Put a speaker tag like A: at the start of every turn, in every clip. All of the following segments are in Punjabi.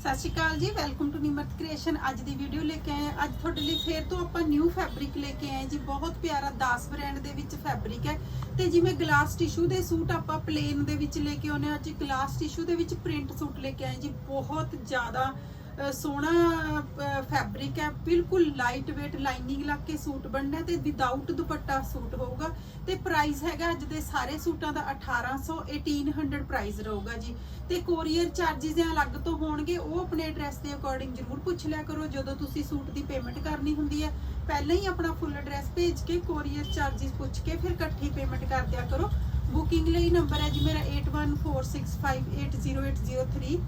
A: ਸਤਿ ਸ਼੍ਰੀ ਅਕਾਲ ਜੀ ਵੈਲਕਮ ਟੂ ਨਿਮਰਤ ਕ੍ਰੀਏਸ਼ਨ ਅੱਜ ਦੀ ਵੀਡੀਓ ਲੈ ਕੇ ਆਏ ਹਾਂ। ਅੱਜ ਤੁਹਾਡੇ ਲਈ ਫੇਰ ਤੋਂ ਆਪਾਂ ਨਿਊ ਫੈਬਰਿਕ ਲੈ ਕੇ ਆਏ ਜੀ। ਬਹੁਤ ਪਿਆਰਾ 10 ਬ੍ਰਾਂਡ ਦੇ ਵਿੱਚ ਫੈਬਰਿਕ ਹੈ। ਤੇ ਜਿਵੇਂ ਗਲਾਸ ਟਿਸ਼ੂ ਦੇ ਸੂਟ ਆਪਾਂ ਪਲੇਨ ਦੇ ਵਿੱਚ ਲੈ ਕੇ ਆਉਨੇ ਹਾਂ, ਅੱਜ ਗਲਾਸ ਟਿਸ਼ੂ ਦੇ ਵਿੱਚ ਪ੍ਰਿੰਟ ਸੂਟ ਲੈ ਕੇ ਆਏ ਜੀ। ਬਹੁਤ ਜ਼ਿਆਦਾ ਸੋਹਣਾ ਫੈਬਰਿਕ ਹੈ, ਬਿਲਕੁਲ ਲਾਈਟ weight ਲਾਈਨਿੰਗ ਲਾ ਕੇ ਸੂਟ ਬਣਨਾ ਤੇ ਵਿਦਆਊਟ ਦੁਪੱਟਾ ਸੂਟ ਹੋਊਗਾ। ਤੇ ਪ੍ਰਾਈਸ ਹੈਗਾ ਅੱਜ ਦੇ ਸਾਰੇ ਸੂਟਾਂ ਦਾ 1800 1800 ਪ੍ਰਾਈਸ ਰਹੂਗਾ ਜੀ। ਤੇ ਕੋਰੀਅਰ ਚਾਰजेस ਜਾਂ ਅਲੱਗ ਤੋਂ ਹੋਣਗੇ, ਉਹ ਆਪਣੇ ਐਡਰੈਸ ਦੇ ਅਕੋਰਡਿੰਗ ਜ਼ਰੂਰ ਪੁੱਛ ਲਿਆ ਕਰੋ, ਜਦੋਂ ਤੁਸੀਂ ਸੂਟ ਦੀ ਪੇਮੈਂਟ ਕਰਨੀ ਹੁੰਦੀ ਹੈ। ਪਹਿਲਾਂ ਹੀ ਆਪਣਾ ਫੁੱਲ ਐਡਰੈਸ ਭੇਜ ਕੇ ਕੋਰੀਅਰ ਚਾਰजेस ਪੁੱਛ ਕੇ ਫਿਰ ਇਕੱਠੀ ਪੇਮੈਂਟ ਕਰ ਦਿਆ ਕਰੋ। ਬੁਕਿੰਗ ਲਈ ਨੰਬਰ ਹੈ ਜੀ ਮੇਰਾ 8146580803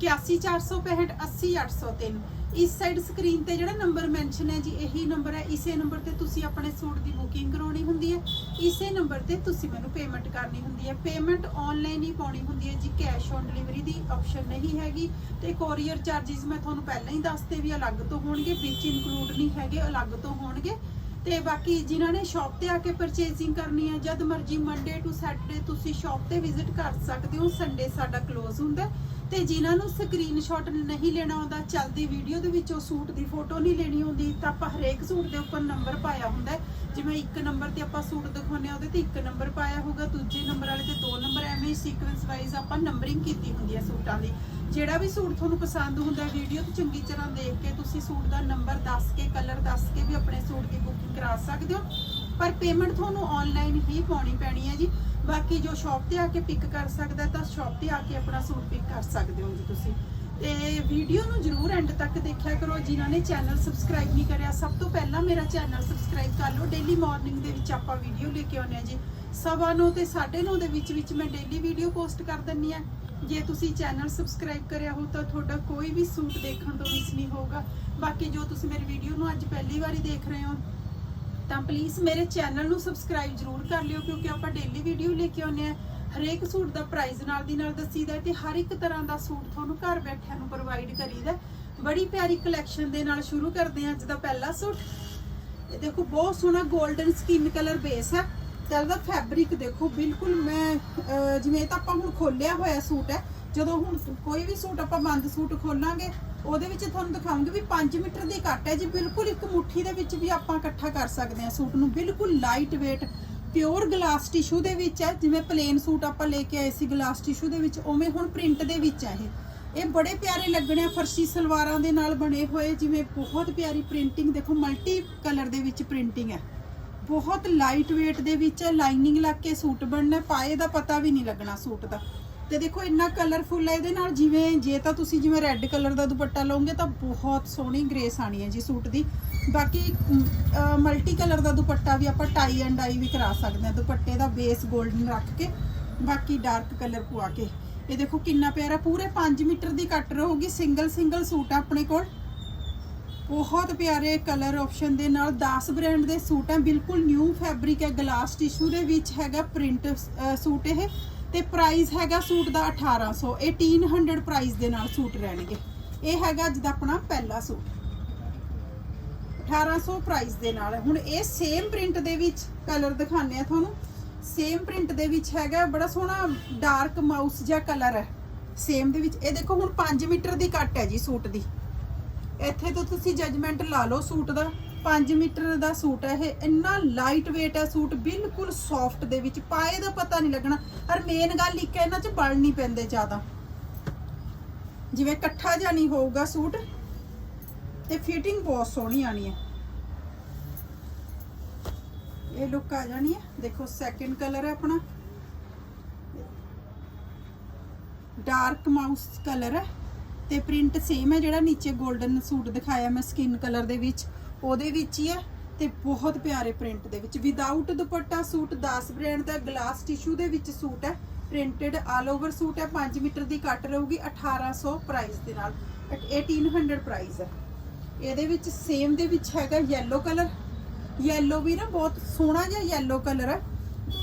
A: 8146580803 ਇਸ ਸਾਈਡ ਸਕਰੀਨ ਤੇ ਜਿਹੜਾ ਨੰਬਰ ਮੈਂਸ਼ਨ ਹੈ ਜੀ, ਇਹੀ ਨੰਬਰ ਹੈ। ਇਸੇ ਨੰਬਰ ਤੇ ਤੁਸੀਂ ਆਪਣੇ ਸੂਟ ਦੀ ਬੁਕਿੰਗ ਕਰਾਉਣੀ ਹੁੰਦੀ ਹੈ। ਇਸੇ ਨੰਬਰ ਤੇ ਤੁਸੀਂ ਮੈਨੂੰ ਪੇਮੈਂਟ ਕਰਨੀ ਹੁੰਦੀ ਹੈ। ਪੇਮੈਂਟ ਆਨਲਾਈਨ ਹੀ ਪਾਉਣੀ ਹੁੰਦੀ ਹੈ ਜੀ। ਕੈਸ਼ ਔਨ ਡਿਲੀਵਰੀ ਦੀ ਆਪਸ਼ਨ ਨਹੀਂ ਹੈਗੀ। ਤੇ ਕੋਰੀਅਰ ਚਾਰजेस ਮੈਂ ਤੁਹਾਨੂੰ ਪਹਿਲਾਂ ਹੀ ਦੱਸਤੇ ਵੀ ਅਲੱਗ ਤੋਂ ਹੋਣਗੇ, ਵਿੱਚ ਇਨਕਲੂਡ ਨਹੀਂ ਹੈਗੇ, ਅਲੱਗ ਤੋਂ ਹੋਣਗੇ। ਤੇ ਬਾਕੀ ਜਿਨ੍ਹਾਂ ਨੇ ਸ਼ਾਪ ਤੇ ਆ ਕੇ ਪਰਚੇਜ਼ਿੰਗ ਕਰਨੀ ਹੈ, ਜਦ ਮਰਜ਼ੀ ਮੰਡੇ ਟੂ ਸੈਟਰਡੇ ਤੁਸੀਂ ਸ਼ਾਪ ਤੇ ਵਿਜ਼ਿਟ ਕਰ ਸਕਦੇ ਹੋ। ਸੰਡੇ ਸਾਡਾ ਕਲੋਜ਼ ਹੁੰਦਾ ਤੇ ਜਿਨ੍ਹਾਂ ਨੂੰ ਸਕਰੀਨਸ਼ਾਟ ਨਹੀਂ ਲੈਣਾ ਆਉਂਦਾ, ਚੱਲਦੀ ਵੀਡੀਓ ਦੇ ਵਿੱਚੋਂ ਸੂਟ ਦੀ ਫੋਟੋ ਨਹੀਂ ਲੈਣੀ ਹੁੰਦੀ, ਤਾਂ ਆਪਾਂ ਹਰੇਕ ਸੂਟ ਦੇ ਉੱਪਰ ਨੰਬਰ ਪਾਇਆ ਹੁੰਦਾ ਜਿਵੇਂ ਇੱਕ ਨੰਬਰ ਤੇ ਆਪਾਂ ਸੂਟ ਦਿਖਾਉਂਦੇ ਆ ਉਹਦੇ ਤੇ ਇੱਕ ਨੰਬਰ ਪਾਇਆ ਹੋਊਗਾ, ਦੂਜੇ ਨੰਬਰ ਵਾਲੇ ਤੇ ਦੋ ਨੰਬਰ ਐਵੇਂ ਸੀਕੁਐਂਸ ਵਾਈਜ਼ ਆਪਾਂ ਨੰਬਰਿੰਗ ਕੀਤੀ ਹੁੰਦੀ ਹੈ ਸੂਟਾਂ ਦੀ। ਜਿਹੜਾ ਵੀ ਸੂਟ ਤੁਹਾਨੂੰ ਪਸੰਦ ਹੁੰਦਾ ਵੀਡੀਓ ਤੇ ਚੰਗੀ ਤਰ੍ਹਾਂ ਦੇਖ ਕੇ ਤੁਸੀਂ ਸੂਟ ਦਾ ਨੰਬਰ ਦੱਸ ਕੇ ਕਲਰ ਦੱਸ ਕੇ ਵੀ ਆਪਣੇ ਸੂਟ ਦੀ ਬੁਕਿੰਗ ਕਰਾ ਸਕਦੇ ਹੋ। ਪਰ ਪੇਮੈਂਟ ਤੁਹਾਨੂੰ ਆਨਲਾਈਨ ਹੀ ਪਾਉਣੀ ਪੈਣੀ ਹੈ ਜੀ। ਬਾਕੀ ਜੋ ਸ਼ਾਪ ਤੇ ਆ ਕੇ ਪਿਕ ਕਰ ਸਕਦਾ ਤਾਂ ਸ਼ਾਪ ਤੇ ਆ ਕੇ ਆਪਣਾ ਸੂਟ ਪਿਕ ਕਰ ਸਕਦੇ ਹੋ ਜੀ ਤੁਸੀਂ। ਤੇ ਵੀਡੀਓ ਨੂੰ ਜਰੂਰ ਐਂਡ ਤੱਕ ਦੇਖਿਆ ਕਰੋ। ਜਿਨ੍ਹਾਂ ਨੇ ਚੈਨਲ ਸਬਸਕ੍ਰਾਈਬ ਨਹੀਂ ਕਰਿਆ, ਸਭ ਤੋਂ ਪਹਿਲਾਂ ਮੇਰਾ ਚੈਨਲ ਸਬਸਕ੍ਰਾਈਬ ਕਰ ਲਓ। ਡੇਲੀ ਮਾਰਨਿੰਗ ਦੇ ਵਿੱਚ ਆਪਾਂ ਵੀਡੀਓ ਲੈ ਕੇ ਆਉਂਦੇ ਹਾਂ ਜੀ। ਸਵਾ ਨੌ ਤੇ 9:30 ਦੇ ਵਿੱਚ ਵਿੱਚ ਮੈਂ ਡੇਲੀ ਵੀਡੀਓ ਪੋਸਟ ਕਰ ਦਿੰਨੀ ਆ ਜੇ ਤੁਸੀਂ ਚੈਨਲ ਸਬਸਕ੍ਰਾਈਬ ਕਰਿਆ ਹੋ ਤਾਂ ਤੁਹਾਡਾ ਕੋਈ ਵੀ ਸੂਟ ਦੇਖਣ ਤੋਂ ਮਿਸ ਨਹੀਂ ਹੋਊਗਾ। ਬਾਕੀ ਜੋ ਤੁਸੀਂ ਮੇਰੀ ਵੀਡੀਓ ਨੂੰ ਅੱਜ ਪਹਿਲੀ ਵਾਰੀ ਦੇਖ ਰਹੇ ਹੋ ਤਾਂ ਪਲੀਜ਼ ਮੇਰੇ ਚੈਨਲ ਨੂੰ ਸਬਸਕ੍ਰਾਈਬ ਜਰੂਰ ਕਰ ਲਿਓ, ਕਿਉਂਕਿ ਆਪਾਂ ਡੇਲੀ ਵੀਡੀਓ ਲੈ ਕੇ ਆਉਂਦੇ ਆ ਹਰੇਕ ਸੂਟ ਦਾ ਪ੍ਰਾਈਸ ਨਾਲ ਦੀ ਨਾਲ ਦੱਸੀਦਾ ਹੈ ਤੇ ਹਰ ਇੱਕ ਤਰ੍ਹਾਂ ਦਾ ਸੂਟ ਤੁਹਾਨੂੰ ਘਰ ਬੈਠਿਆਂ ਨੂੰ ਪ੍ਰੋਵਾਈਡ ਕਰੀਦਾ ਹੈ। ਬੜੀ ਪਿਆਰੀ ਕਲੈਕਸ਼ਨ ਦੇ ਨਾਲ ਸ਼ੁਰੂ ਕਰਦੇ ਹਾਂ ਅੱਜ ਦਾ ਪਹਿਲਾ ਸੂਟ। ਇਹ ਦੇਖੋ, ਬਹੁਤ ਸੋਹਣਾ 골ਡਨ ਸਕਿਨ ਕਲਰ ਬੇਸ ਹੈ। ਤੇ ਇਹਦਾ ਫੈਬਰਿਕ ਦੇਖੋ, ਬਿਲਕੁਲ ਮੈਂ ਜਿਵੇਂ ਤਾਂ ਆਪਾਂ ਹੁਣ ਖੋਲਿਆ ਹੋਇਆ ਸੂਟ ਹੈ ਜਦੋਂ ਹੁਣ ਕੋਈ ਵੀ ਸੂਟ ਆਪਾਂ ਬੰਦ ਸੂਟ ਖੋਲਾਂਗੇ, ਉਹਦੇ ਵਿੱਚ ਤੁਹਾਨੂੰ ਦਿਖਾਉਂਗੀ ਵੀ 5 ਮੀਟਰ ਦੀ ਕੱਟ ਹੈ ਜੀ। ਬਿਲਕੁਲ ਇੱਕ ਮੁੱਠੀ ਦੇ ਵਿੱਚ ਵੀ ਆਪਾਂ ਇਕੱਠਾ ਕਰ ਸਕਦੇ ਹਾਂ ਸੂਟ ਨੂੰ। ਬਿਲਕੁਲ light weight pure glass tissue ਦੇ ਵਿੱਚ ਹੈ। ਜਿਵੇਂ ਪਲੇਨ ਸੂਟ ਆਪਾਂ ਲੈ ਕੇ ਆਏ ਸੀ ਗਲਾਸ ਟਿਸ਼ੂ ਦੇ ਵਿੱਚ, ਉਵੇਂ ਹੁਣ ਪ੍ਰਿੰਟ ਦੇ ਵਿੱਚ ਹੈ ਇਹ। ਇਹ ਬੜੇ ਪਿਆਰੇ ਲੱਗਣੇ ਆ, ਫਰਸ਼ੀ ਸਲਵਾਰਾਂ ਦੇ ਨਾਲ ਬਣੇ ਹੋਏ, ਜਿਵੇਂ ਬਹੁਤ ਪਿਆਰੀ ਪ੍ਰਿੰਟਿੰਗ ਦੇਖੋ ਮਲਟੀ ਕਲਰ ਦੇ ਵਿੱਚ ਪ੍ਰਿੰਟਿੰਗ ਹੈ। ਬਹੁਤ ਲਾਈਟ weight ਦੇ ਵਿੱਚ ਲਾਈਨਿੰਗ ਲੱਗ ਕੇ ਸੂਟ ਬਣਨਾ ਪਾਏ ਦਾ ਪਤਾ ਵੀ ਨਹੀਂ ਲੱਗਣਾ ਸੂਟ ਦਾ। ਤੇ ਦੇਖੋ ਇੰਨਾ ਕਲਰਫੁਲ ਹੈ, ਇਹਦੇ ਨਾਲ ਜਿਵੇਂ ਜੇ ਤਾਂ ਤੁਸੀਂ ਜਿਵੇਂ ਰੈੱਡ ਕਲਰ ਦਾ ਦੁਪੱਟਾ ਲਓਗੇ ਤਾਂ ਬਹੁਤ ਸੋਹਣੀ ਗ੍ਰੇਸ ਆਣੀ ਹੈ ਜੀ ਸੂਟ ਦੀ। ਬਾਕੀ ਮਲਟੀ ਕਲਰ ਦਾ ਦੁਪੱਟਾ ਵੀ ਆਪਾਂ ਟਾਈ ਐਂਡ ਡਾਈ ਵੀ ਕਰਾ ਸਕਦੇ ਹਾਂ, ਦੁਪੱਟੇ ਦਾ ਬੇਸ 골ਡਨ ਰੱਖ ਕੇ, ਬਾਕੀ ਡਾਰਕ ਕਲਰ ਪਵਾ ਕੇ। ਇਹ ਦੇਖੋ ਕਿੰਨਾ ਪਿਆਰਾ, ਪੂਰੇ 5 ਮੀਟਰ ਦੀ ਕੱਟ ਰਹੂਗੀ ਸਿੰਗਲ ਸਿੰਗਲ ਸੂਟ ਆ ਆਪਣੇ ਕੋਲ। ਬਹੁਤ ਪਿਆਰੇ ਕਲਰ ਆਪਸ਼ਨ ਦੇ ਨਾਲ 10 ਬ੍ਰਾਂਡ ਦੇ ਸੂਟ ਹੈ, ਬਿਲਕੁਲ ਨਿਊ ਫੈਬਰਿਕ ਹੈ ਗਲਾਸ ਟਿਸ਼ੂ ਦੇ ਵਿੱਚ ਹੈਗਾ ਪ੍ਰਿੰਟ ਸੂਟ ਇਹ। ਤੇ ਪ੍ਰਾਈਸ ਹੈਗਾ ਸੂਟ ਦਾ 1800 1800 ਪ੍ਰਾਈਸ ਦੇ ਨਾਲ ਸੂਟ ਰਹਿਣਗੇ। ਇਹ ਹੈਗਾ ਅੱਜ ਦਾ ਆਪਣਾ ਪਹਿਲਾ ਸੂਟ। 1800 ਪ੍ਰਾਈਸ ਦੇ ਨਾਲ। ਹੁਣ ਇਹ ਸੇਮ ਪ੍ਰਿੰਟ ਦੇ ਵਿੱਚ ਕਲਰ ਦਿਖਾਣੇ ਆ ਤੁਹਾਨੂੰ। ਸੇਮ ਪ੍ਰਿੰਟ ਦੇ ਵਿੱਚ ਹੈਗਾ, ਬੜਾ ਸੋਹਣਾ ਡਾਰਕ ਮਾਊਸ ਜਿਹਾ ਕਲਰ ਹੈ। ਸੇਮ ਦੇ ਵਿੱਚ। ਇਹ ਦੇਖੋ, ਹੁਣ 5 ਮੀਟਰ ਦੀ ਕੱਟ ਹੈ ਜੀ ਸੂਟ ਦੀ। ਇੱਥੇ ਤੋਂ ਤੁਸੀਂ ਜਜਮੈਂਟ ਲਾ ਲਓ ਸੂਟ ਦਾ। 5 ਮੀਟਰ ਦਾ ਸੂਟ ਹੈ ਇਹ। ਇੰਨਾ ਲਾਈਟ weight ਹੈ ਸੂਟ, ਬਿਲਕੁਲ ਸੌਫਟ ਦੇ ਵਿੱਚ। ਪਾਏ ਦਾ ਪਤਾ ਨਹੀਂ ਲੱਗਣਾ। ਔਰ ਮੇਨ ਗੱਲ ਇੱਕ ਹੈ, ਇਹਨਾਂ 'ਚ ਬਲ ਨਹੀਂ ਪੈਂਦੇ ਜ਼ਿਆਦਾ। ਜਿਵੇਂ ਇਕੱਠਾ ਜਿਹਾ ਨਹੀਂ ਹੋਊਗਾ ਸੂਟ, ਤੇ ਫਿਟਿੰਗ ਬਹੁਤ ਸੋਹਣੀ ਆਣੀ ਹੈ। ਇਹ ਲੁੱਕ ਆ ਜਾਣੀ ਹੈ। ਦੇਖੋ ਸੈਕਿੰਡ ਕਲਰ ਹੈ ਆਪਣਾ। ਡਾਰਕ ਮਾਊਸ ਕਲਰ ਹੈ। ਤੇ ਪ੍ਰਿੰਟ ਸੇਮ ਹੈ ਜਿਹੜਾ ਨੀਚੇ 골ਡਨ ਸੂਟ ਦਿਖਾਇਆ ਮੈਂ ਸਕਿਨ ਕਲਰ ਦੇ ਵਿੱਚ। ਉਹਦੇ ਵਿੱਚ ਹੀ ਹੈ ਤੇ ਬਹੁਤ ਪਿਆਰੇ ਪ੍ਰਿੰਟ ਦੇ ਵਿੱਚ। ਵਿਦਆਊਟ ਦੁਪੱਟਾ ਸੂਟ 10 ਬ੍ਰਾਂਡ ਦਾ ਗਲਾਸ ਟਿਸ਼ੂ ਦੇ ਵਿੱਚ ਸੂਟ ਹੈ। ਪ੍ਰਿੰਟਡ ਆਲ ਓਵਰ ਸੂਟ ਹੈ। 5 ਮੀਟਰ ਦੀ ਕੱਟ ਰਹੂਗੀ 1800 ਪ੍ਰਾਈਸ ਦੇ ਨਾਲ। 1800 ਪ੍ਰਾਈਸ ਹੈ। ਇਹਦੇ ਵਿੱਚ ਸੇਮ ਦੇ ਵਿੱਚ ਹੈਗਾ yellow ਕਲਰ yellow ਵੀ ਨਾ ਬਹੁਤ ਸੋਹਣਾ ਜਿਹਾ yellow ਕਲਰ ਹੈ।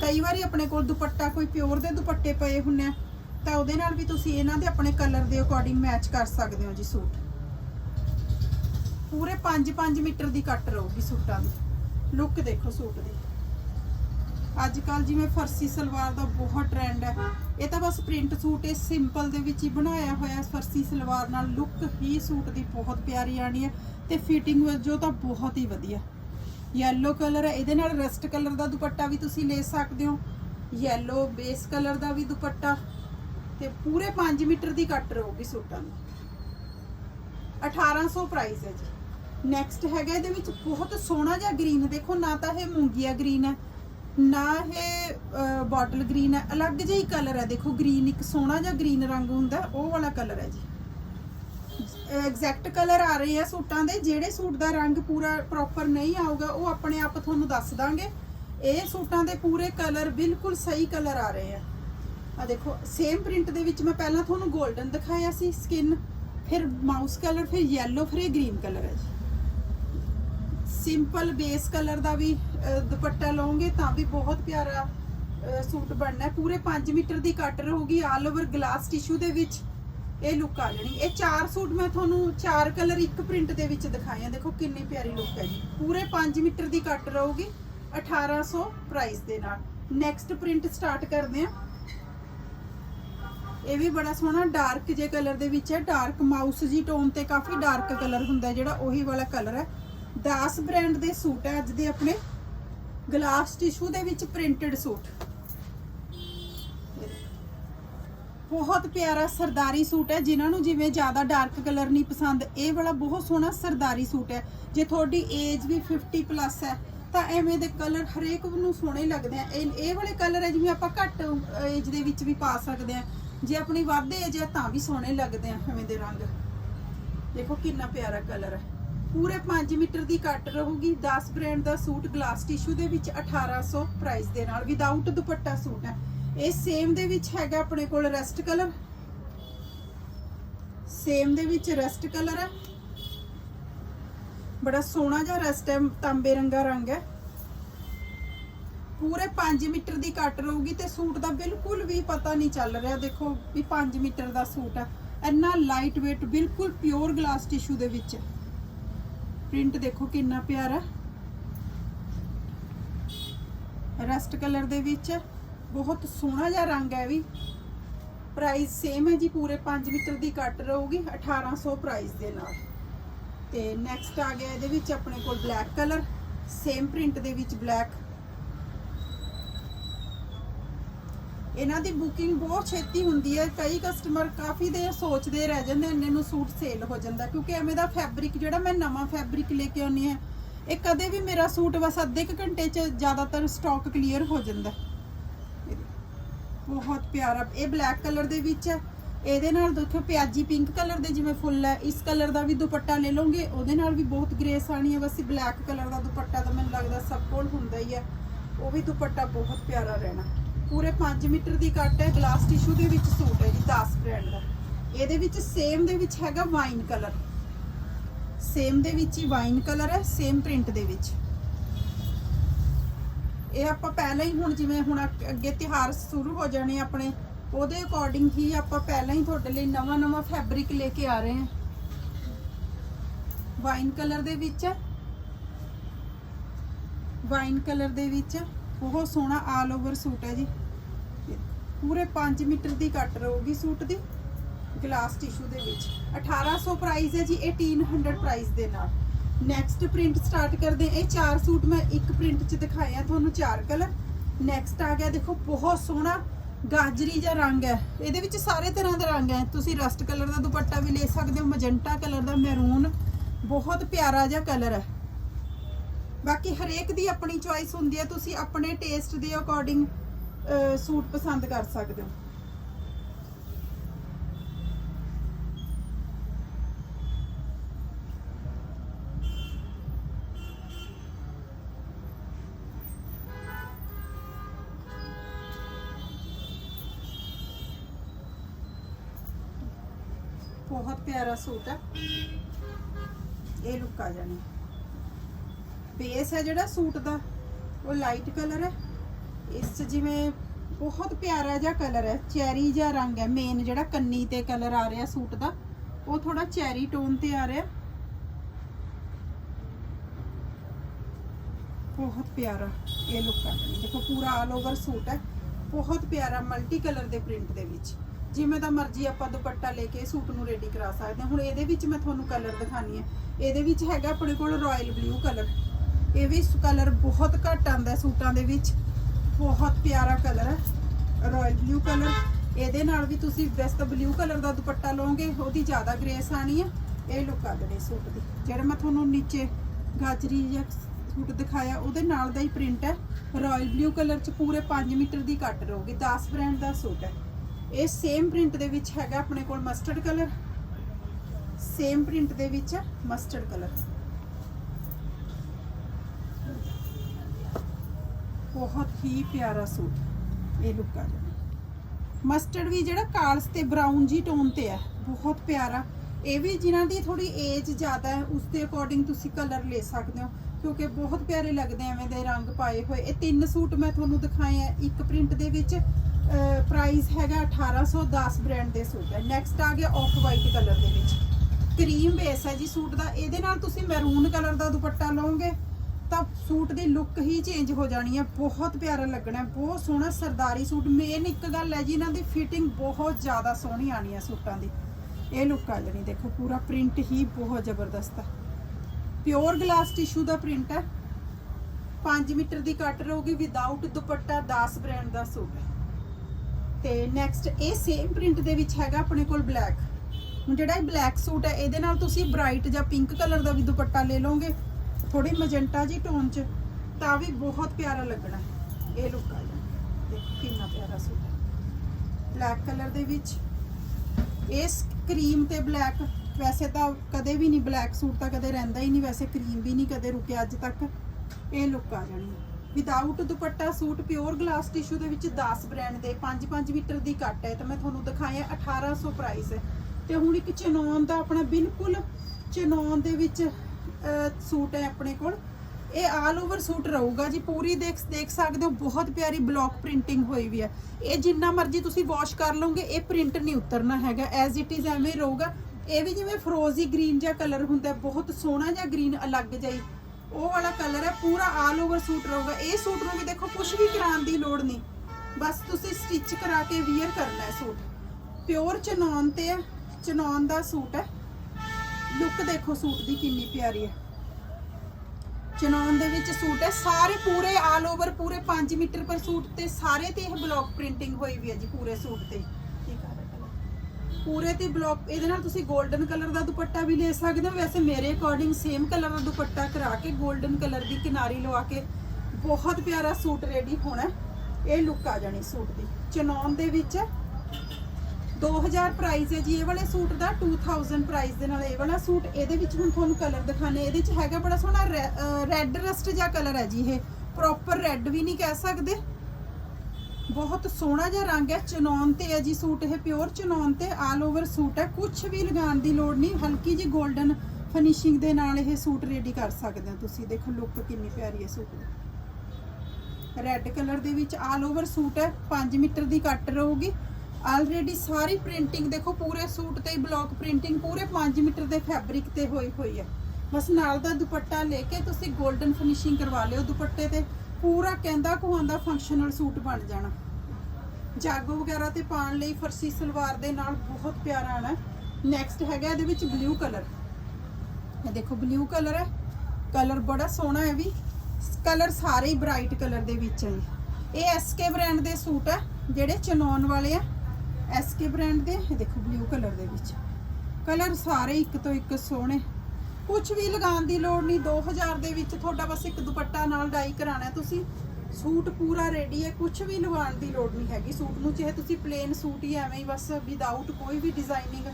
A: ਕਈ ਵਾਰੀ ਆਪਣੇ ਕੋਲ ਦੁਪੱਟਾ ਕੋਈ ਪਿਓਰ ਦੇ ਦੁਪੱਟੇ ਪਏ ਹੁੰਨੇ ਤਾਂ ਉਹਦੇ ਨਾਲ ਵੀ ਤੁਸੀਂ ਇਹਨਾਂ ਦੇ ਆਪਣੇ ਕਲਰ ਦੇ ਅਕੋਰਡਿੰਗ ਮੈਚ ਕਰ ਸਕਦੇ ਹੋ ਜੀ ਸੂਟ। ਪੂਰੇ 5-5 ਮੀਟਰ ਦੀ ਕੱਟ ਰਹੂਗੀ ਸੂਟਾਂ ਦੀ। ਲੁੱਕ ਦੇਖੋ ਸੂਟ ਦੀ। ਅੱਜ ਕੱਲ ਜਿਵੇਂ ਫਰਸੀ ਸਲਵਾਰ ਦਾ ਬਹੁਤ ਟ੍ਰੈਂਡ ਹੈ। ਇਹ ਤਾਂ ਬਸ ਪ੍ਰਿੰਟ ਸੂਟ ਇਹ ਸਿੰਪਲ ਦੇ ਵਿੱਚ ਹੀ ਬਣਾਇਆ ਹੋਇਆ ਫਰਸੀ ਸਲਵਾਰ ਨਾਲ ਲੁੱਕ ਹੀ ਸੂਟ ਦੀ ਬਹੁਤ ਪਿਆਰੀ ਆਣੀ ਹੈ ਤੇ ਫਿਟਿੰਗ ਵਜੋਂ ਤਾਂ ਬਹੁਤ ਹੀ ਵਧੀਆ। ਯੈਲੋ ਕਲਰ ਹੈ। ਇਹਦੇ ਨਾਲ ਰਸਟ ਕਲਰ ਦਾ ਦੁਪੱਟਾ ਵੀ ਤੁਸੀਂ ਲੈ ਸਕਦੇ ਹੋ। ਯੈਲੋ ਬੇਸ ਕਲਰ ਦਾ ਵੀ ਦੁਪੱਟਾ। ਤੇ ਪੂਰੇ 5 ਮੀਟਰ ਦੀ ਕੱਟ ਰਹੂਗੀ ਸੂਟਾਂ ਦੀ। 1800 ਪ੍ਰਾਈਸ ਹੈ ਜੀ। ਨੈਕਸਟ ਹੈਗਾ ਇਹਦੇ ਵਿੱਚ ਬਹੁਤ ਸੋਹਣਾ ਜਿਹਾ ਗ੍ਰੀਨ ਦੇਖੋ ਨਾ ਤਾਂ ਇਹ ਮੂੰਗੀਆ ਗ੍ਰੀਨ ਹੈ, ਨਾ ਇਹ ਬੋਟਲ ਗ੍ਰੀਨ ਹੈ, ਅਲੱਗ ਜਿਹਾ ਹੀ ਕਲਰ ਹੈ, ਦੇਖੋ ਗ੍ਰੀਨ ਇੱਕ ਸੋਹਣਾ ਜਿਹਾ ਗ੍ਰੀਨ ਰੰਗ ਹੁੰਦਾ, ਉਹ ਵਾਲਾ ਕਲਰ ਹੈ ਜੀ। ਐਗਜ਼ੈਕਟ ਕਲਰ ਆ ਰਹੇ ਆ ਸੂਟਾਂ ਦੇ, ਜਿਹੜੇ ਸੂਟ ਦਾ ਰੰਗ ਪੂਰਾ ਪ੍ਰੋਪਰ ਨਹੀਂ ਆਊਗਾ, ਉਹ ਆਪਣੇ ਆਪ ਤੁਹਾਨੂੰ ਦੱਸ ਦਾਂਗੇ। ਇਹ ਸੂਟਾਂ ਦੇ ਪੂਰੇ ਕਲਰ ਬਿਲਕੁਲ ਸਹੀ ਕਲਰ ਆ ਰਹੇ ਆ। ਆ ਦੇਖੋ ਸੇਮ ਪ੍ਰਿੰਟ ਦੇ ਵਿੱਚ ਮੈਂ ਪਹਿਲਾਂ ਤੁਹਾਨੂੰ 골ਡਨ ਦਿਖਾਇਆ ਸੀ ਸਕਿਨ ਫਿਰ ਮਾਊਸ ਕਲਰ ਫਿਰ yellow, ਫਿਰ ਇਹ ਗ੍ਰੀਨ ਕਲਰ ਹੈ ਜੀ। ਸਿੰਪਲ ਬੇਸ ਕਲਰ ਦਾ ਵੀ ਦੁਪੱਟਾ ਲਓਗੇ ਤਾਂ ਵੀ ਬਹੁਤ ਪਿਆਰਾ ਸੂਟ ਬਣਨਾ ਪੂਰੇ 5 ਮੀਟਰ ਦੀ ਕੱਟ ਰਹੂਗੀ ਆਲ ਓਵਰ ਗਲਾਸ ਟਿਸ਼ੂ ਦੇ ਵਿੱਚ। ਇਹ ਲੁੱਕ ਆ ਜਾਣੀ। ਇਹ ਚਾਰ ਸੂਟ ਮੈਂ ਤੁਹਾਨੂੰ ਚਾਰ ਕਲਰ ਇੱਕ ਪ੍ਰਿੰਟ ਦੇ ਵਿੱਚ ਦਿਖਾਏ ਆ। ਦੇਖੋ ਕਿੰਨੀ ਪਿਆਰੀ ਲੁੱਕ ਹੈ ਜੀ। ਪੂਰੇ 5 ਮੀਟਰ ਦੀ ਕੱਟ ਰਹੂਗੀ 1800 ਪ੍ਰਾਈਸ ਦੇ ਨਾਲ। ਨੈਕਸਟ ਪ੍ਰਿੰਟ ਸਟਾਰਟ ਕਰਦੇ ਆ ਇਹ ਵੀ ਬੜਾ ਸੋਹਣਾ ਡਾਰਕ ਜੇ ਕਲਰ ਦੇ ਵਿੱਚ ਹੈ। ਡਾਰਕ ਮਾਊਸ ਜੀ ਟੋਨ ਤੇ ਕਾਫੀ ਡਾਰਕ ਕਲਰ ਹੁੰਦਾ ਜਿਹੜਾ ਉਹੀ ਵਾਲਾ ਕਲਰ ਹੈ। ਦਾਸ ਬ੍ਰਾਂਡ ਦੇ ਸੂਟ ਹੈ ਅੱਜ ਦੇ ਆਪਣੇ। ਗਲਾਸ ਟਿਸ਼ੂ ਦੇ ਵਿੱਚ ਪ੍ਰਿੰਟਡ ਸੂਟ। ਬਹੁਤ ਪਿਆਰਾ ਸਰਦਾਰੀ ਸੂਟ ਹੈ, ਜਿਨ੍ਹਾਂ ਨੂੰ ਜਿਵੇਂ ਜ਼ਿਆਦਾ ਡਾਰਕ ਕਲਰ ਨਹੀਂ ਪਸੰਦ, ਇਹ ਵਾਲਾ ਬਹੁਤ ਸੋਹਣਾ ਸਰਦਾਰੀ ਸੂਟ ਹੈ। ਜੇ ਤੁਹਾਡੀ ਏਜ ਵੀ 50 ਪਲੱਸ ਹੈ, ਤਾਂ ਐਵੇਂ ਦੇ ਕਲਰ ਹਰੇਕ ਨੂੰ ਸੋਹਣੇ ਲੱਗਦੇ ਆ। ਇਹ ਇਹ ਵਾਲੇ ਕਲਰ ਹੈ ਜਿਵੇਂ ਆਪਾਂ ਘੱਟ ਏਜ ਦੇ ਵਿੱਚ ਵੀ ਪਾ ਸਕਦੇ ਆ। ਜੇ ਆਪਣੀ ਵੱਧ ਏਜ ਹੈ, ਤਾਂ ਵੀ ਸੋਹਣੇ ਲੱਗਦੇ ਆ ਐਵੇਂ ਦੇ ਰੰਗ। ਦੇਖੋ ਕਿੰਨਾ ਪਿਆਰਾ ਕਲਰ ਹੈ। ਪੂਰੇ 5 ਮੀਟਰ ਦੀ ਕੱਟ ਰਹੂਗੀ। 10 ਬ੍ਰਾਂਡ ਦਾ ਸੂਟ ਗਲਾਸ ਟਿਸ਼ੂ ਦੇ ਵਿੱਚ 1800 ਪ੍ਰਾਈਸ ਦੇ ਨਾਲ। ਵਿਦਆਊਟ ਦੁਪੱਟਾ ਸੂਟ ਹੈ। ਇਹ ਸੇਮ ਦੇ ਵਿੱਚ ਹੈਗਾ ਆਪਣੇ ਕੋਲ ਰੈਸਟ ਕਲਰ ਸੇਮ ਦੇ ਵਿੱਚ ਰੈਸਟ ਕਲਰ ਹੈ। ਬੜਾ ਸੋਹਣਾ ਜਿਹਾ ਰੈਸਟ ਹੈ, ਤਾਂਬੇ ਰੰਗਾ ਰੰਗ ਹੈ। ਪੂਰੇ 5 ਮੀਟਰ ਦੀ ਕੱਟ ਰਹੂਗੀ ਤੇ ਸੂਟ ਦਾ ਬਿਲਕੁਲ ਵੀ ਪਤਾ ਨਹੀਂ ਚੱਲ ਰਿਹਾ। ਦੇਖੋ ਵੀ 5 ਮੀਟਰ ਦਾ ਸੂਟ ਹੈ। ਇੰਨਾ ਲਾਈਟ weight ਬਿਲਕੁਲ ਪਿਓਰ ਗਲਾਸ ਟਿਸ਼ੂ ਦੇ ਵਿੱਚ। ਪ੍ਰਿੰਟ ਦੇਖੋ ਕਿੰਨਾ ਪਿਆਰਾ। ਰਸਟ ਕਲਰ ਦੇ ਵਿੱਚ ਬਹੁਤ ਸੋਹਣਾ ਜਿਹਾ ਰੰਗ ਹੈ ਵੀ। ਪ੍ਰਾਈਸ ਸੇਮ ਹੈ ਜੀ, ਪੂਰੇ 5 ਮੀਟਰ ਦੀ ਕੱਟ ਰਹੂਗੀ 1800 ਪ੍ਰਾਈਸ ਦੇ ਨਾਲ। ਤੇ ਨੈਕਸਟ ਆ ਗਿਆ ਇਹਦੇ ਵਿੱਚ ਆਪਣੇ ਕੋਲ ਬਲੈਕ ਕਲਰ ਸੇਮ ਪ੍ਰਿੰਟ ਦੇ ਵਿੱਚ ਬਲੈਕ ਇਹਨਾਂ ਦੀ ਬੁਕਿੰਗ ਬਹੁਤ ਛੇਤੀ ਹੁੰਦੀ ਹੈ। ਕਈ ਕਸਟਮਰ ਕਾਫੀ ਦੇਰ ਸੋਚਦੇ ਰਹਿ ਜਾਂਦੇ ਇੰਨੇ ਨੂੰ ਸੂਟ ਸੇਲ ਹੋ ਜਾਂਦਾ। ਕਿਉਂਕਿ ਐਵੇਂ ਦਾ ਫੈਬਰਿਕ ਜਿਹੜਾ ਮੈਂ ਨਵਾਂ ਫੈਬਰਿਕ ਲੈ ਕੇ ਆਉਣੀ ਹੈ, ਇਹ ਕਦੇ ਵੀ ਮੇਰਾ ਸੂਟ ਬਸ ਅੱਧੇ ਕੁ ਘੰਟੇ 'ਚ ਜ਼ਿਆਦਾਤਰ ਸਟਾਕ ਕਲੀਅਰ ਹੋ ਜਾਂਦਾ। ਬਹੁਤ ਪਿਆਰਾ। ਇਹ ਬਲੈਕ ਕਲਰ ਦੇ ਵਿੱਚ ਹੈ। ਇਹਦੇ ਨਾਲ ਦੇਖੋ, ਪਿਆਜੀ ਪਿੰਕ ਕਲਰ ਦੇ ਜਿਵੇਂ ਫੁੱਲ ਹੈ, ਇਸ ਕਲਰ ਦਾ ਵੀ ਦੁਪੱਟਾ ਲੈ ਲਓਗੇ, ਉਹਦੇ ਨਾਲ ਵੀ ਬਹੁਤ ਗ੍ਰੇਸ ਆਣੀ ਹੈ। ਬਸ ਬਲੈਕ ਕਲਰ ਦਾ ਦੁਪੱਟਾ ਤਾਂ ਮੈਨੂੰ ਲੱਗਦਾ ਸਭ ਕੋਲ ਹੁੰਦਾ ਹੀ ਹੈ। ਉਹ ਵੀ ਦੁਪੱਟਾ ਬਹੁਤ ਪਿਆਰਾ ਰਹਿਣਾ। ਪੂਰੇ 5 ਮੀਟਰ ਦੀ ਕੱਟ ਹੈ ਗਲਾਸ ਟਿਸ਼ੂ ਦੇ ਵਿੱਚ ਸੂਟ ਹੈ ਜੀ 10 ਬ੍ਰਾਂਡ ਦਾ। ਇਹਦੇ ਵਿੱਚ ਸੇਮ ਦੇ ਵਿੱਚ ਹੈਗਾ ਵਾਈਨ ਕਲਰ ਸੇਮ ਦੇ ਵਿੱਚ ਹੀ ਵਾਈਨ ਕਲਰ ਹੈ ਸੇਮ ਪ੍ਰਿੰਟ ਦੇ ਵਿੱਚ। ਇਹ ਆਪਾਂ ਪਹਿਲਾਂ ਹੀ ਹੁਣ ਜਿਵੇਂ ਹੁਣ ਅੱਗੇ ਤਿਹਾਰ ਸ਼ੁਰੂ ਹੋ ਜਾਣੇ ਆਪਣੇ, ਉਹਦੇ ਅਕੋਰਡਿੰਗ ਹੀ ਆਪਾਂ ਪਹਿਲਾਂ ਹੀ ਤੁਹਾਡੇ ਲਈ ਨਵਾਂ ਨਵਾਂ ਫੈਬਰਿਕ ਲੈ ਕੇ ਆ ਰਹੇ ਹਾਂ। ਵਾਈਨ ਕਲਰ ਦੇ ਵਿੱਚ ਵਾਈਨ ਕਲਰ ਦੇ ਵਿੱਚ ਬਹੁਤ ਸੋਹਣਾ ਆਲ ਓਵਰ ਸੂਟ ਹੈ ਜੀ। ਪੂਰੇ 5 ਮੀਟਰ ਦੀ ਕੱਟ ਰਹੂਗੀ ਸੂਟ ਦੀ ਗਲਾਸ ਟਿਸ਼ੂ ਦੇ ਵਿੱਚ। 1800 ਪ੍ਰਾਈਸ ਹੈ ਜੀ 1800 ਪ੍ਰਾਈਸ ਦੇ ਨਾਲ। ਨੈਕਸਟ ਪ੍ਰਿੰਟ ਸਟਾਰਟ ਕਰਦੇ ਇਹ ਚਾਰ ਸੂਟ ਮੈਂ ਇੱਕ ਪ੍ਰਿੰਟ 'ਚ ਦਿਖਾਏ ਆ, ਤੁਹਾਨੂੰ ਚਾਰ ਕਲਰ ਨੈਕਸਟ ਆ ਗਿਆ, ਦੇਖੋ, ਬਹੁਤ ਸੋਹਣਾ ਗਾਜਰੀ ਜਿਹਾ ਰੰਗ ਹੈ। ਇਹਦੇ ਵਿੱਚ ਸਾਰੇ ਤਰ੍ਹਾਂ ਦੇ ਰੰਗ ਹੈ। ਤੁਸੀਂ ਰਸਟ ਕਲਰ ਦਾ ਦੁਪੱਟਾ ਵੀ ਲੈ ਸਕਦੇ ਹੋ ਮਜੰਟਾ ਕਲਰ ਦਾ ਮੈਰੂਨ ਬਹੁਤ ਪਿਆਰਾ ਜਿਹਾ ਕਲਰ ਹੈ। ਬਾਕੀ ਹਰੇਕ ਦੀ ਆਪਣੀ ਚੁਆਇਸ ਹੁੰਦੀ ਹੈ, ਤੁਸੀਂ ਆਪਣੇ ਟੇਸਟ ਦੇ ਅਕੋਰਡਿੰਗ ਸੂਟ ਪਸੰਦ ਕਰ ਸਕਦੇ ਹੋ। ਬਹੁਤ ਪਿਆਰਾ ਸੂਟ ਹੈ। ਇਹ ਲੁੱਕ ਆ ਜਾਣੀ। ਬੇਸ ਹੈ ਜਿਹੜਾ ਸੂਟ ਦਾ, ਉਹ ਲਾਈਟ ਕਲਰ ਹੈ। ਇਸ 'ਚ ਜਿਵੇਂ ਬਹੁਤ ਪਿਆਰਾ ਜਿਹਾ ਕਲਰ ਹੈ ਚੈਰੀ ਜਿਹਾ ਰੰਗ ਹੈ ਮੇਨ ਜਿਹੜਾ ਕੰਨੀ ਤੇ ਕਲਰ ਆ ਰਿਹਾ ਸੂਟ ਦਾ, ਉਹ ਥੋੜਾ ਚੈਰੀ ਟੋਨ ਤੇ ਆ ਰਿਹਾ। ਬਹੁਤ ਪਿਆਰਾ ਇਹ ਲੁੱਕ ਆ। ਦੇਖੋ, ਪੂਰਾ ਆਲ ਓਵਰ ਸੂਟ ਹੈ। ਬਹੁਤ ਪਿਆਰਾ ਮਲਟੀ ਕਲਰ ਦੇ ਪ੍ਰਿੰਟ ਦੇ ਵਿੱਚ। ਜਿਵੇਂ ਦਾ ਮਰਜ਼ੀ ਆਪਾਂ ਦੁਪੱਟਾ ਲੈ ਕੇ ਸੂਟ ਨੂੰ ਰੈਡੀ ਕਰਾ ਸਕਦੇ ਹਾਂ। ਹੁਣ ਇਹਦੇ ਵਿੱਚ ਮੈਂ ਤੁਹਾਨੂੰ ਕਲਰ ਦਿਖਾਣੀ ਹੈ। ਇਹਦੇ ਵਿੱਚ ਹੈਗਾ ਆਪਣੇ ਕੋਲ ਰਾਇਲ ਬਲੂ ਕਲਰ ਇਹ ਵੀ ਕਲਰ ਬਹੁਤ ਘੱਟ ਆਂਦਾ ਸੂਟਾਂ ਦੇ ਵਿੱਚ। ਬਹੁਤ ਪਿਆਰਾ ਕਲਰ ਹੈ। Royal blue colour. ਇਹਦੇ ਨਾਲ ਵੀ ਤੁਸੀਂ ਬੈਸਟ ਬਲੂ ਕਲਰ ਦਾ ਦੁਪੱਟਾ ਲਓਗੇ, ਉਹਦੀ ਜ਼ਿਆਦਾ ਗ੍ਰੇਸ ਆਣੀ ਹੈ। ਇਹ ਲੁੱਕ ਆ ਜਿਹੜੇ ਸੂਟ ਦੀ। ਜਿਹੜਾ ਮੈਂ ਤੁਹਾਨੂੰ ਨੀਚੇ ਗਾਜਰੀ ਜਾਂ ਸੂਟ ਦਿਖਾਇਆ, ਉਹਦੇ ਨਾਲ ਦਾ ਹੀ ਪ੍ਰਿੰਟ ਹੈ। ਰਾਇਲ ਬਲੂ ਕਲਰ ਚ ਪੂਰੇ 5 ਮੀਟਰ ਦੀ ਕੱਟ ਰਹੂਗੀ 10 ਬ੍ਰਾਂਡ ਦਾ ਸੂਟ ਹੈ। ਇਹ ਸੇਮ ਪ੍ਰਿੰਟ ਦੇ ਵਿੱਚ ਹੈਗਾ ਆਪਣੇ ਕੋਲ ਮਸਟਰਡ ਕਲਰ। ਸੇਮ ਪ੍ਰਿੰਟ ਦੇ ਵਿੱਚ ਮਸਟਰਡ ਕਲਰ। ਬਹੁਤ ਹੀ ਪਿਆਰਾ ਸੂਟ ਇਹ ਲੁੱਕ ਆ ਜਾਣਾ ਮਸਟਰਡ ਵੀ ਜਿਹੜਾ ਕਾਲਸ ਤੇ ਬਰਾਊਨ ਜੀ ਟੋਨ ਤੇ ਹੈ, ਬਹੁਤ ਪਿਆਰਾ। ਇਹ ਵੀ ਜਿਨ੍ਹਾਂ ਦੀ ਥੋੜੀ ਏਜ ਜ਼ਿਆਦਾ ਹੈ, ਉਸ ਦੇ ਅਕੋਰਡਿੰਗ ਤੁਸੀਂ ਕਲਰ ਲੈ ਸਕਦੇ ਹੋ, ਕਿਉਂਕਿ ਬਹੁਤ ਪਿਆਰੇ ਲੱਗਦੇ ਐਵੇਂ ਦੇ ਰੰਗ ਪਾਏ ਹੋਏ। ਇਹ ਤਿੰਨ ਸੂਟ ਮੈਂ ਤੁਹਾਨੂੰ ਦਿਖਾਏ ਆ, ਇੱਕ ਪ੍ਰਿੰਟ ਦੇ ਵਿੱਚ ਪ੍ਰਾਈਸ ਹੈਗਾ 1810 ਬ੍ਰਾਂਡ ਦੇ ਸੂਟ ਹੈ। ਨੈਕਸਟ ਆ ਗਿਆ ਆਫ ਵਾਈਟ ਕਲਰ ਦੇ ਵਿੱਚ। ਕਰੀਮ ਬੇਸ ਹੈ ਜੀ ਸੂਟ ਦਾ। ਇਹਦੇ ਨਾਲ ਤੁਸੀਂ ਮੈਰੂਨ ਕਲਰ ਦਾ ਦੁਪੱਟਾ ਲਓਗੇ ਤਾਂ ਸੂਟ ਦੀ ਲੁੱਕ ਹੀ ਚੇਂਜ ਹੋ ਜਾਣੀ ਹੈ। ਬਹੁਤ ਪਿਆਰਾ ਲੱਗਣਾ ਬਹੁਤ ਸੋਹਣਾ ਸਰਦਾਰੀ ਸੂਟ। ਮੇਨ ਇੱਕ ਗੱਲ ਹੈ ਜੀ, ਇਹਨਾਂ ਦੀ ਫਿਟਿੰਗ ਬਹੁਤ ਜ਼ਿਆਦਾ ਸੋਹਣੀ ਆਣੀ ਹੈ ਸੂਟਾਂ ਦੀ। ਇਹ ਲੁੱਕ ਆ ਜਾਣੀ, ਦੇਖੋ ਪੂਰਾ ਪ੍ਰਿੰਟ ਹੀ ਬਹੁਤ ਜ਼ਬਰਦਸਤ ਹੈ। ਪਿਓਰ ਗਲਾਸ ਟਿਸ਼ੂ ਦਾ ਪ੍ਰਿੰਟ ਹੈ। 5 ਮੀਟਰ ਦੀ ਕੱਟ ਰਹੂਗੀ ਵਿਦਆਊਟ ਦੁਪੱਟਾ 10 ਬ੍ਰਾਂਡ ਦਾ ਸੂਟ ਹੈ। ਤੇ ਨੈਕਸਟ ਇਹ ਸੇਮ ਪ੍ਰਿੰਟ ਦੇ ਵਿੱਚ ਹੈਗਾ ਆਪਣੇ ਕੋਲ ਬਲੈਕ ਹੁਣ ਜਿਹੜਾ ਇਹ ਬਲੈਕ ਸੂਟ ਹੈ, ਇਹਦੇ ਨਾਲ ਤੁਸੀਂ ਬ੍ਰਾਈਟ ਜਾਂ ਪਿੰਕ ਕਲਰ ਦਾ ਵੀ ਦੁਪੱਟਾ ਲੈ ਲਓਗੇ। ਥੋੜੀ ਮਜੈਂਟਾ ਜੀ ਟੋਨ ਚ, ਤਾਂ ਵੀ ਬਹੁਤ ਪਿਆਰਾ ਲੱਗਣਾ ਇਹ ਲੁੱਕ ਆ ਜਾਣਾ ਦੇਖੋ ਕਿੰਨਾ ਪਿਆਰਾ ਸੂਟ ਹੈ। ਬਲੈਕ ਕਲਰ ਦੇ ਵਿੱਚ ਇਸ ਕਰੀਮ ਤੇ ਬਲੈਕ ਵੈਸੇ ਤਾਂ ਕਦੇ ਵੀ ਨਹੀਂ ਬਲੈਕ ਸੂਟ ਤਾਂ ਕਦੇ ਰਹਿੰਦਾ ਹੀ ਨਹੀਂ, ਵੈਸੇ ਕਰੀਮ ਵੀ ਨਹੀਂ ਕਦੇ ਰੁਕਿਆ ਅੱਜ ਤੱਕ। ਇਹ ਲੁੱਕ ਆ ਜਾਣੀ without dupatta suit pure glass tissue ਦੇ ਵਿੱਚ 10 ਬ੍ਰਾਂਡ ਦੇ 5-5 ਮੀਟਰ ਦੀ ਕੱਟ ਹੈ। ਤਾਂ ਮੈਂ ਤੁਹਾਨੂੰ ਦਿਖਾਇਆ 1800 ਪ੍ਰਾਈਸ ਹੈ। ਤੇ ਹੁਣ ਇੱਕ ਚਨੌਨ ਦਾ ਆਪਣਾ ਬਿਲਕੁਲ ਚਨੌਨ ਦੇ ਵਿੱਚ ਸੂਟ ਹੈ ਆਪਣੇ ਕੋਲ। ਇਹ ਆਲ ਓਵਰ ਸੂਟ ਰਹੂਗਾ ਜੀ। ਪੂਰੀ ਦੇਖ ਦੇਖ ਸਕਦੇ ਹੋ, ਬਹੁਤ ਪਿਆਰੀ ਬਲੌਕ ਪ੍ਰਿੰਟਿੰਗ ਹੋਈ ਵੀ ਹੈ। ਇਹ ਜਿੰਨਾ ਮਰਜ਼ੀ ਤੁਸੀਂ ਵਾਸ਼ ਕਰ ਲਓਗੇ, ਇਹ ਪ੍ਰਿੰਟ ਨਹੀਂ ਉਤਰਨਾ ਹੈਗਾ। ਐਜ਼ ਇਟ ਇਜ਼ ਐਵੇਂ ਰਹੂਗਾ। ਇਹ ਵੀ ਜਿਵੇਂ ਫਰੋਜ਼ੀ ਗ੍ਰੀਨ ਜਿਹਾ ਕਲਰ ਹੁੰਦਾ ਬਹੁਤ ਸੋਹਣਾ ਜਿਹਾ ਗ੍ਰੀਨ ਅਲੱਗ ਜਾਈ ਉਹ ਵਾਲਾ ਕਲਰ ਹੈ, ਪੂਰਾ ਆਲ ਓਵਰ ਸੂਟ ਰਹੂਗਾ। ਇਹ ਸੂਟ ਨੂੰ ਵੀ ਦੇਖੋ ਕੁਝ ਵੀ ਕਰਾਉਣ ਦੀ ਲੋੜ ਨਹੀਂ। ਬਸ ਤੁਸੀਂ ਸਟਿਚ ਕਰਾ ਕੇ ਵੀਅਰ ਕਰਨਾ ਹੈ ਸੂਟ। ਪਿਓਰ ਚਨੌਨ ਤੇ ਹੈ ਚਨੌਨ ਦਾ ਸੂਟ ਹੈ। ਲੁੱਕ ਦੇਖੋ ਸੂਟ ਦੀ ਕਿੰਨੀ ਪਿਆਰੀ ਹੈ। ਚਨੌਨ ਦੇ ਵਿੱਚ ਸੂਟ ਹੈ। ਸਾਰੇ ਪੂਰੇ ਆਲ ਓਵਰ ਪੂਰੇ 5 ਮੀਟਰ ਪਰ ਸੂਟ ਤੇ ਸਾਰੇ ਤੇ ਇਹ ਬਲੌਕ ਪ੍ਰਿੰਟਿੰਗ ਹੋਈ ਵੀ ਹੈ ਜੀ ਪੂਰੇ ਸੂਟ ਤੇ। ਪੂਰੇ ਤੇ ਬਲੌਕ ਇਹਦੇ ਨਾਲ ਤੁਸੀਂ 골ਡਨ ਕਲਰ ਦਾ ਦੁਪੱਟਾ ਵੀ ਲੈ ਸਕਦੇ ਹੋ। ਵੈਸੇ ਮੇਰੇ ਅਕੋਰਡਿੰਗ ਸੇਮ ਕਲਰ ਦਾ ਦੁਪੱਟਾ ਕਰਾ ਕੇ 골ਡਨ ਕਲਰ ਦੀ ਕਿਨਾਰੀ ਲਵਾ ਕੇ ਬਹੁਤ ਪਿਆਰਾ ਸੂਟ ਰੈਡੀ ਹੋਣਾ ਇਹ ਲੁੱਕ ਆ ਜਾਣੀ ਸੂਟ ਦੀ। ਚਨੌਨ ਦੇ ਵਿੱਚ 2000 ਪ੍ਰਾਈਸ ਹੈ ਜੀ, ਇਹ ਵਾਲੇ ਸੂਟ ਦਾ 2000 ਪ੍ਰਾਈਸ ਦੇ ਨਾਲ ਇਹ ਵਾਲਾ ਸੂਟ, ਇਹਦੇ ਵਿੱਚ ਹੁਣ ਤੁਹਾਨੂੰ ਕਲਰ ਦਿਖਾਣੇ ਇਹਦੇ ਵਿੱਚ ਹੈਗਾ ਬੜਾ ਸੋਹਣਾ ਰੈੱਡ ਰਸਟ ਜਿਹਾ ਕਲਰ ਹੈ ਜੀ ਇਹ। ਪ੍ਰੋਪਰ ਰੈੱਡ ਵੀ ਨਹੀਂ ਕਹਿ ਸਕਦੇ। ਬਹੁਤ ਸੋਹਣਾ ਜਿਹਾ ਰੰਗ ਹੈ ਚਨੌਨ ਤੇ ਹੈ ਜੀ ਸੂਟ ਇਹ ਪਿਓਰ ਚਨੌਨ ਤੇ ਆਲ ਓਵਰ ਸੂਟ ਹੈ। ਕੁਝ ਵੀ ਲਗਾਉਣ ਦੀ ਲੋੜ ਨਹੀਂ, ਹਲਕੀ ਜੀ 골ਡਨ ਫਿਨਿਸ਼ਿੰਗ ਦੇ ਨਾਲ ਇਹ ਸੂਟ ਰੈਡੀ ਕਰ ਸਕਦੇ ਹੋ ਤੁਸੀਂ। ਦੇਖੋ ਲੁੱਕ ਕਿੰਨੀ ਪਿਆਰੀ ਹੈ ਸੂਟ ਦੀ। ਰੈੱਡ ਕਲਰ ਦੇ ਵਿੱਚ ਆਲ ਓਵਰ ਸੂਟ ਹੈ 5 ਮੀਟਰ ਦੀ ਕੱਟ ਰਹੂਗੀ। ਆਲਰੇਡੀ ਸਾਰੀ ਪ੍ਰਿੰਟਿੰਗ ਦੇਖੋ, ਪੂਰੇ ਸੂਟ ਤੇ ਹੀ ਬਲੌਕ ਪ੍ਰਿੰਟਿੰਗ ਪੂਰੇ 5 ਮੀਟਰ ਦੇ ਫੈਬਰਿਕ ਤੇ ਹੋਈ ਹੋਈ ਹੈ। ਬਸ ਨਾਲ ਦਾ ਦੁਪੱਟਾ ਲੈ ਕੇ ਤੁਸੀਂ 골ਡਨ ਫਿਨਿਸ਼ਿੰਗ ਕਰਵਾ ਲਿਓ ਦੁਪੱਟੇ ਤੇ। ਪੂਰਾ ਕਹਿੰਦਾ ਕੁਹਾਂਦਾ ਫੰਕਸ਼ਨਲ ਸੂਟ ਬਣ ਜਾਣਾ। ਜਾਗੋ ਵਗੈਰਾ ਤੇ ਪਾਉਣ ਲਈ ਫਰਸੀ ਸਲਵਾਰ ਦੇ ਨਾਲ ਬਹੁਤ ਪਿਆਰਾ ਆਣਾ। ਨੈਕਸਟ ਹੈਗਾ ਇਹਦੇ ਵਿੱਚ ਬਲੂ ਕਲਰ ਇਹ ਦੇਖੋ ਬਲੂ ਕਲਰ ਹੈ। ਕਲਰ ਬੜਾ ਸੋਹਣਾ ਹੈ ਵੀ। ਕਲਰ ਸਾਰੇ ਹੀ ਬ੍ਰਾਈਟ ਕਲਰ ਦੇ ਵਿੱਚ ਹੈ। ਜੀ। ਇਹ ਐਸਕੇ ਬ੍ਰਾਂਡ ਦੇ ਸੂਟ ਹੈ, ਜਿਹੜੇ ਚਨੌਨ ਵਾਲੇ ਆ। ਐਸਕੇ ਬ੍ਰਾਂਡ ਦੇ, ਇਹ ਦੇਖੋ ਬਲੂ ਕਲਰ ਦੇ ਵਿੱਚ। ਕਲਰ ਸਾਰੇ ਇੱਕ ਤੋਂ ਇੱਕ ਸੋਹਣੇ। ਕੁਝ ਵੀ ਲਗਾਉਣ ਦੀ ਲੋੜ ਨਹੀਂ 2000 ਦੇ ਵਿੱਚ ਤੁਹਾਡਾ ਬਸ ਇੱਕ ਦੁਪੱਟਾ ਨਾਲ ਡਾਈ ਕਰਾਣਾ ਤੁਸੀਂ। ਸੂਟ ਪੂਰਾ ਰੈਡੀ ਹੈ ਕੁਝ ਵੀ ਲਗਾਉਣ ਦੀ ਲੋੜ ਨਹੀਂ ਹੈਗੀ। ਸੂਟ ਨੂੰ ਚਾਹੇ ਤੁਸੀਂ ਪਲੇਨ ਸੂਟ ਹੀ ਐਵੇਂ ਹੀ ਬਸ ਵਿਦਆਊਟ ਕੋਈ ਵੀ ਡਿਜ਼ਾਈਨਿੰਗ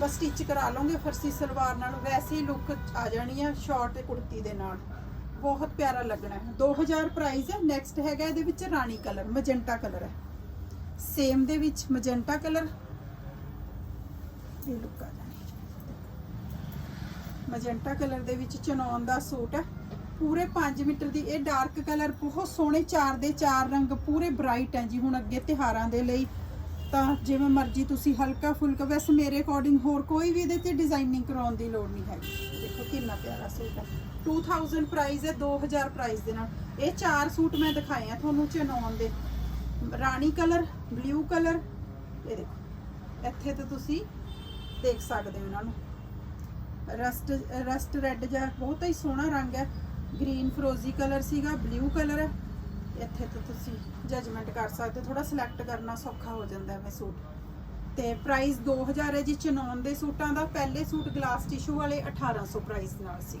A: ਬਸ ਸਟਿਚ ਕਰਾ ਲਓਗੇ, ਫਰਸੀ ਸਲਵਾਰ ਨਾਲ। ਵੈਸੇ ਹੀ ਲੁੱਕ ਆ ਜਾਣੀ ਆ ਸ਼ਾਰਟ ਤੇ ਕੁੜਤੀ ਦੇ ਨਾਲ। ਬਹੁਤ ਪਿਆਰਾ ਲੱਗਣਾ ਹੈ। 2000 ਪ੍ਰਾਈਸ ਹੈ ਨੈਕਸਟ ਹੈਗਾ ਇਹਦੇ ਵਿੱਚ ਰਾਣੀ ਕਲਰ ਮਜੈਂਟਾ ਕਲਰ ਹੈ। ਸੇਮ ਦੇ ਵਿੱਚ ਮਜੈਂਟਾ ਕਲਰ। ਇਹ ਲੁੱਕ ਆ ਜਾਣੀ। ਮਜੈਂਟਾ ਕਲਰ ਦੇ ਵਿੱਚ ਚਨੌਨ ਦਾ ਸੂਟ ਹੈ। ਪੂਰੇ 5 ਮੀਟਰ ਦੀ ਇਹ ਡਾਰਕ ਕਲਰ, ਬਹੁਤ ਸੋਹਣੇ ਚਾਰ ਦੇ ਚਾਰ ਰੰਗ, ਪੂਰੇ ਬ੍ਰਾਈਟ ਹੈ ਜੀ ਹੁਣ ਅੱਗੇ ਤਿਹਾਰਾਂ ਦੇ ਲਈ। ਤਾਂ ਜਿਵੇਂ ਮਰਜ਼ੀ ਤੁਸੀਂ ਹਲਕਾ ਫੁਲਕਾ, ਵੈਸੇ ਮੇਰੇ ਅਕੋਰਡਿੰਗ ਹੋਰ ਕੋਈ ਵੀ ਇਹਦੇ ਤੇ ਡਿਜ਼ਾਈਨਿੰਗ ਕਰਾਉਣ ਦੀ ਲੋੜ ਨਹੀਂ ਹੈਗੀ। ਦੇਖੋ ਕਿੰਨਾ ਪਿਆਰਾ ਸੂਟ ਹੈ। 2000 ਪ੍ਰਾਈਸ ਹੈ 2000 ਪ੍ਰਾਈਸ ਦੇ ਨਾਲ। ਇਹ ਚਾਰ ਸੂਟ ਮੈਂ ਦਿਖਾਏ ਆ ਤੁਹਾਨੂੰ ਚਨੌਨ ਦੇ। ਰਾਣੀ ਕਲਰ, ਬਲੂ ਕਲਰ, ਇਹ ਦੇਖੋ। ਇੱਥੇ ਤੇ ਤੁਸੀਂ ਦੇਖ ਸਕਦੇ ਹੋ ਇਹਨਾਂ ਨੂੰ। ਰਸਟ ਰਸਟ ਰੈੱਡ ਜਿਹਾ, ਬਹੁਤ ਹੀ ਸੋਹਣਾ ਰੰਗ ਹੈ। ਗ੍ਰੀਨ ਫਰੋਜ਼ੀ ਕਲਰ ਸੀਗਾ, ਬਲੂ ਕਲਰ ਹੈ। ਇੱਥੇ ਤੋਂ ਤੁਸੀਂ ਜਜਮੈਂਟ ਕਰ ਸਕਦੇ ਹੋ। ਥੋੜਾ ਸਿਲੈਕਟ ਕਰਨਾ ਸੌਖਾ ਹੋ ਜਾਂਦਾ ਹੈ ਮੈਂ ਸੂਟ। ਤੇ ਪ੍ਰਾਈਸ 2000 ਹੈ ਜੀ ਚਨੌਨ ਦੇ ਸੂਟਾਂ ਦਾ। ਪਹਿਲੇ ਸੂਟ ਗਲਾਸ ਟਿਸ਼ੂ ਵਾਲੇ 1800 ਪ੍ਰਾਈਸ ਨਾਲ ਸੀ